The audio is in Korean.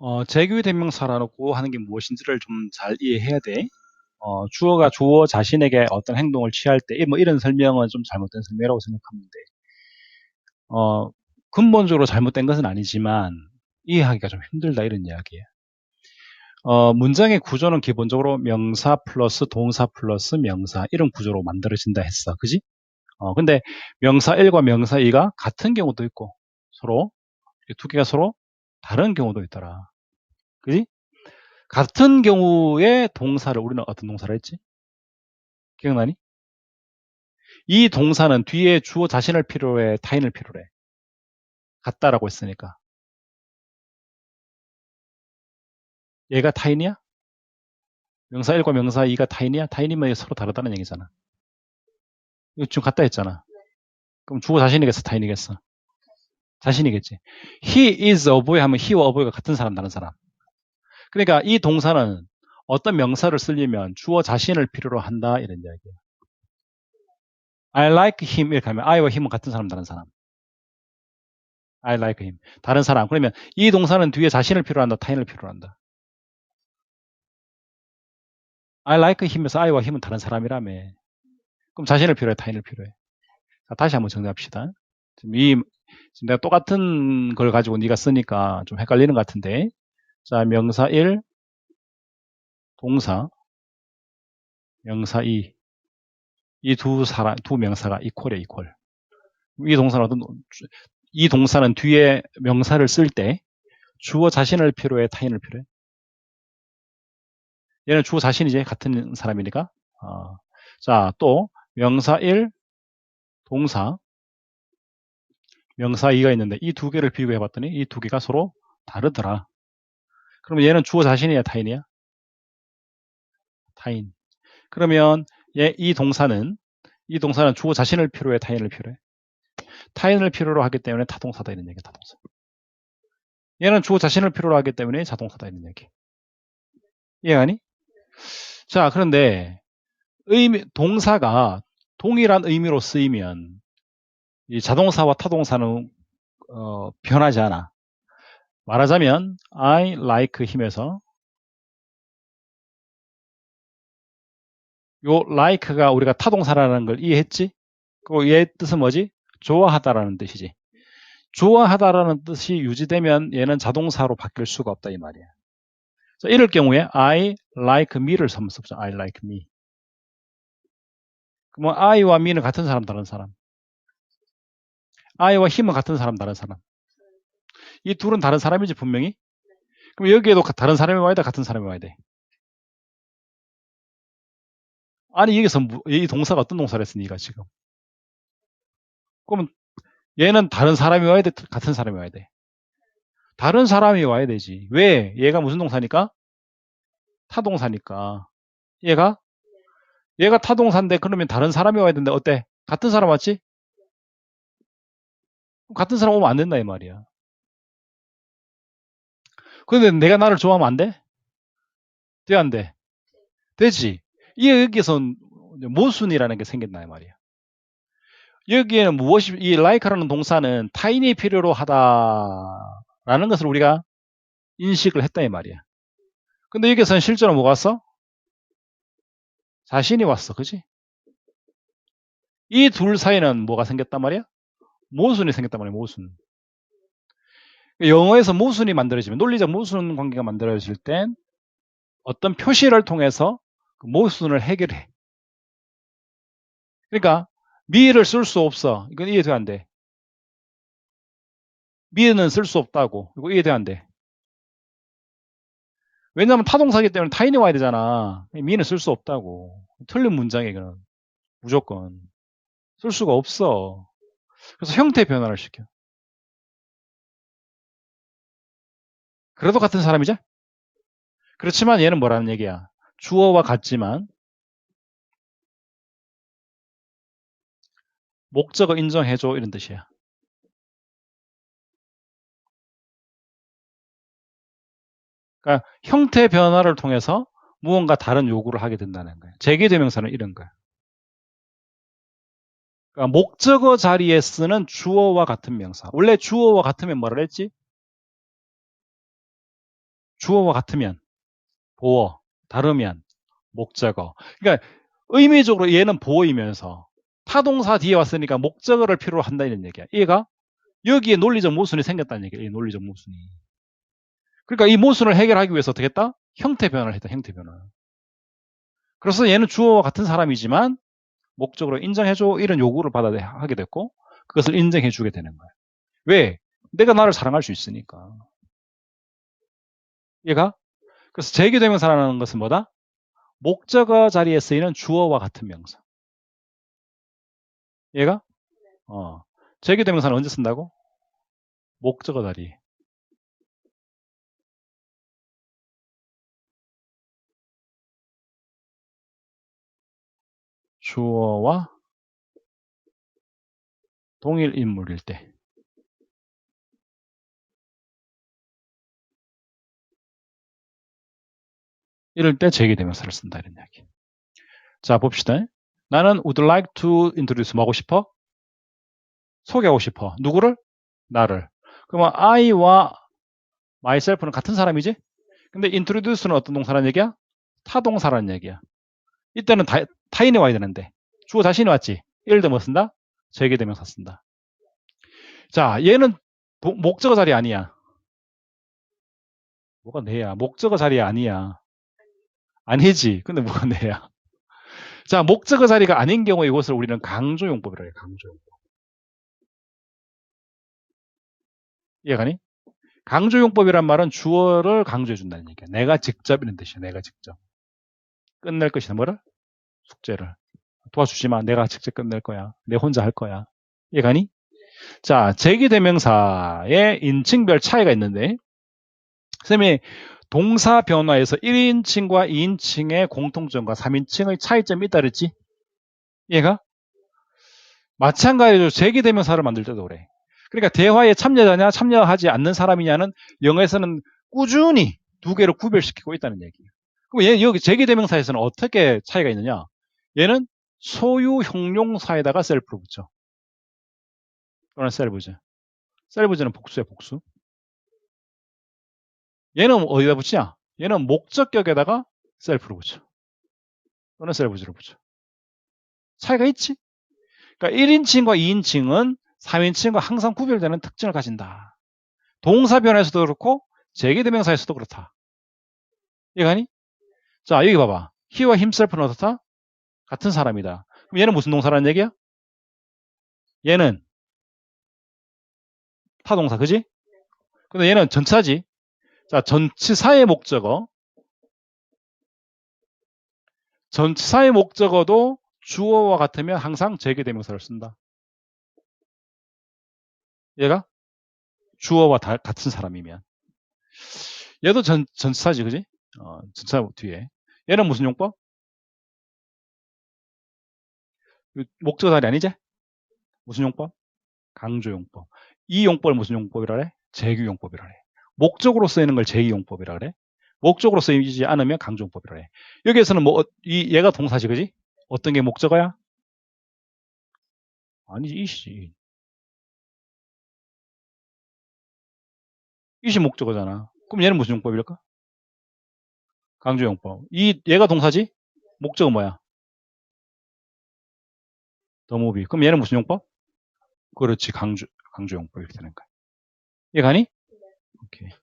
어, 재규 대명사라고 하는 게 무엇인지를 좀 잘 이해해야 돼. 어, 주어가 주어 자신에게 어떤 행동을 취할 때, 뭐 이런 설명은 좀 잘못된 설명이라고 생각하면 돼. 어, 근본적으로 잘못된 것은 아니지만 이해하기가 좀 힘들다 이런 이야기예요. 어, 문장의 구조는 기본적으로 명사 플러스 동사 플러스 명사 이런 구조로 만들어진다 했어. 그지? 어, 근데 명사 1과 명사 2가 같은 경우도 있고 서로 이두 개가 서로 다른 경우도 있더라. 그지? 같은 경우에 동사를 우리는 어떤 동사를 했지? 기억나니? 이 동사는 뒤에 주어 자신을 필요로 해, 타인을 필요로 해. 같다라고 했으니까. 얘가 타인이야? 명사 1과 명사 2가 타인이야? 타인이면 서로 다르다는 얘기잖아. 이거 지금 같다 했잖아. 그럼 주어 자신이겠어? 타인이겠어? 자신이겠지. He is a boy 하면 he와 a boy가 같은 사람, 다른 사람. 그러니까 이 동사는 어떤 명사를 쓰려면 주어 자신을 필요로 한다 이런 이야기예요. I like him 이렇게 하면 I와 him은 같은 사람, 다른 사람. I like him. 다른 사람. 그러면 이 동사는 뒤에 자신을 필요로 한다, 타인을 필요로 한다. I like him에서 I와 him은 다른 사람이라며. 그럼 자신을 필요해, 타인을 필요해. 자, 다시 한번 정리합시다. 지금 이 지금 내가 똑같은 걸 가지고 네가 쓰니까 좀 헷갈리는 것 같은데. 자, 명사 1, 동사, 명사 2. 이 두 사람, 두 명사가 이퀄에 이퀄. 이 동사는 어떤, 이 동사는 뒤에 명사를 쓸 때 주어 자신을 필요해, 타인을 필요해? 얘는 주어 자신이지, 같은 사람이니까. 어. 자, 또, 명사 1, 동사, 명사 2가 있는데 이 두 개를 비교해 봤더니 이 두 개가 서로 다르더라. 그러면 얘는 주어 자신이야, 타인이야? 타인. 그러면 얘, 이 동사는 이 동사는 주어 자신을 필요해, 타인을 필요해? 타인을 필요로 하기 때문에 타동사다 이런 얘기, 타동사. 얘는 주어 자신을 필요로 하기 때문에 자동사다 이런 얘기. 이해가니? 자, 그런데 의미, 동사가 동일한 의미로 쓰이면 이 자동사와 타동사는 어, 변하지 않아. 말하자면 I like him에서 요 like가 우리가 타동사라는 걸 이해했지? 그리고 얘 뜻은 뭐지? 좋아하다라는 뜻이지. 좋아하다라는 뜻이 유지되면 얘는 자동사로 바뀔 수가 없다 이 말이야. 자, 이럴 경우에 I like me를 써보자. I like me. 그러면 I와 me는 같은 사람, 다른 사람. I와 him은 같은 사람, 다른 사람. 이 둘은 다른 사람이지 분명히. 그럼 여기에도 다른 사람이 와야 돼, 같은 사람이 와야 돼. 아니 여기서 무- 이 동사가 어떤 동사를 했으니 가 지금. 그러면 얘는 다른 사람이 와야 돼, 같은 사람이 와야 돼. 다른 사람이 와야 되지. 왜? 얘가 무슨 동사니까? 타동사니까. 얘가? 얘가 타동사인데 그러면 다른 사람이 와야 되는데 어때? 같은 사람 왔지? 같은 사람 오면 안 된다 이 말이야. 근데 내가 나를 좋아하면 안 돼? 돼, 안 돼? 되지. 이 여기서 모순이라는 게이 말이야. 여기에는 무엇이 이 like라는 동사는 타인이 필요로 하다라는 것을 우리가 인식을 했다 이 말이야. 근데 여기서는 실제로 뭐가 왔어? 자신이 왔어. 그지? 이 둘 사이는 뭐가 생겼단 말이야? 모순이 생겼단 말이야. 모순. 영어에서 모순이 만들어지면 논리적 모순 관계가 만들어질 땐 어떤 표시를 통해서 그 모순을 해결해. 그러니까 미를 쓸 수 없어. 이건 이해돼 안 돼. 미는 쓸 수 없다고. 이거 이해돼 안 돼. 왜냐하면 타동사기 때문에 타인이 와야 되잖아. 미는 쓸 수 없다고. 틀린 문장이야, 이거는. 무조건. 쓸 수가 없어. 그래서 형태 변화를 시켜. 그래도 같은 사람이죠? 그렇지만 얘는 뭐라는 얘기야? 주어와 같지만 목적어 인정해줘 이런 뜻이야. 그러니까 형태 변화를 통해서 무언가 다른 요구를 하게 된다는 거예요. 재개대명사는 이런 거야. 그러니까 목적어 자리에 쓰는 주어와 같은 명사. 원래 주어와 같으면 뭐라 했지? 주어와 같으면 보어, 다르면 목적어. 그러니까 의미적으로 얘는 보어이면서 타동사 뒤에 왔으니까 목적어를 필요로 한다 이런 얘기야. 얘가 여기에 논리적 모순이 생겼다는 얘기야. 이 논리적 모순이. 그러니까 이 모순을 해결하기 위해서 어떻게 했다? 형태 변화를 했다. 형태 변화. 그래서 얘는 주어와 같은 사람이지만 목적으로 인정해줘 이런 요구를 받아 하게 됐고 그것을 인정해주게 되는 거야. 왜? 내가 나를 사랑할 수 있으니까. 얘가 그래서 제기대명사라는 것은 뭐다? 목적어 자리에 쓰이는 주어와 같은 명사. 얘가 어 제기대명사는 언제 쓴다고? 목적어 자리. 주어와 동일 인물일 때. 이럴 때 제기대명사를 쓴다 이런 이야기. 자 봅시다. 나는 would like to introduce 뭐 하고 싶어? 소개하고 싶어. 누구를? 나를. 그러면 I와 myself는 같은 사람이지? 근데 introduce는 어떤 동사라는 얘기야? 타동사라는 얘기야. 이때는 다, 타인이 와야 되는데 주어 자신이 왔지. 예를 들어 뭐 쓴다? 제기대명사 쓴다. 자, 얘는 도, 목적어 자리 아니야. 뭐가 내야? 목적어 자리 아니야. 아니지. 근데 뭐가 내야? 자, 목적어 자리가 아닌 경우에 이것을 우리는 강조용법이라고 해요. 강조용법. 이해가니? 강조용법이란 말은 주어를 강조해 준다는 얘기야. 내가 직접 이런 뜻이야. 내가 직접. 끝낼 것이다. 뭐를? 숙제를. 도와주지 마. 내가 직접 끝낼 거야. 내 혼자 할 거야. 이해가니? 자, 제기대명사의 인칭별 차이가 있는데 선생님이 동사 변화에서 1인칭과 2인칭의 공통점과 3인칭의 차이점이 있다 그랬지? 얘가? 마찬가지로 제기대명사를 만들 때도 그래. 그러니까 대화에 참여자냐 참여하지 않는 사람이냐는 영어에서는 꾸준히 두 개로 구별시키고 있다는 얘기예요. 그럼 얘 여기 제기대명사에서는 어떻게 차이가 있느냐? 얘는 소유 형용사에다가 셀프를 붙여. 또는 셀브즈. 셀브즈는 복수야 복수. 얘는 어디다 붙이냐? 얘는 목적격에다가 셀프로 붙여. 또는 셀브즈로 붙여. 차이가 있지? 그러니까 1인칭과 2인칭은 3인칭과 항상 구별되는 특징을 가진다. 동사 변화에서도 그렇고 제기대명사에서도 그렇다. 이해가니? 자 여기 봐봐. he와 himself는 어떻다? 같은 사람이다. 그럼 얘는 무슨 동사라는 얘기야? 얘는 타동사, 그지? 근데 얘는 전차지. 자, 전치사의 목적어. 전치사의 목적어도 주어와 같으면 항상 제기대명사를 쓴다. 얘가 주어와 다, 같은 사람이면. 얘도 전, 전치사지, 그지? 어, 전치사 뒤에. 얘는 무슨 용법? 목적어 자리 아니지? 무슨 용법? 강조용법. 이 용법을 무슨 용법이라 그래? 제규용법이라 그래. 목적으로 쓰이는 걸 제기용법이라 그래. 목적으로 쓰이지 않으면 강조용법이라 그래. 여기에서는 뭐, 이, 얘가 동사지, 그지? 어떤 게 목적어야? 아니지, 이시지. 이시 목적어잖아. 그럼 얘는 무슨 용법일까? 강조용법. 이, 얘가 동사지? 목적어 뭐야? 더모비. 그럼 얘는 무슨 용법? 그렇지, 강조, 강조용법 이렇게 되는 거야. 이해가니? 오케이.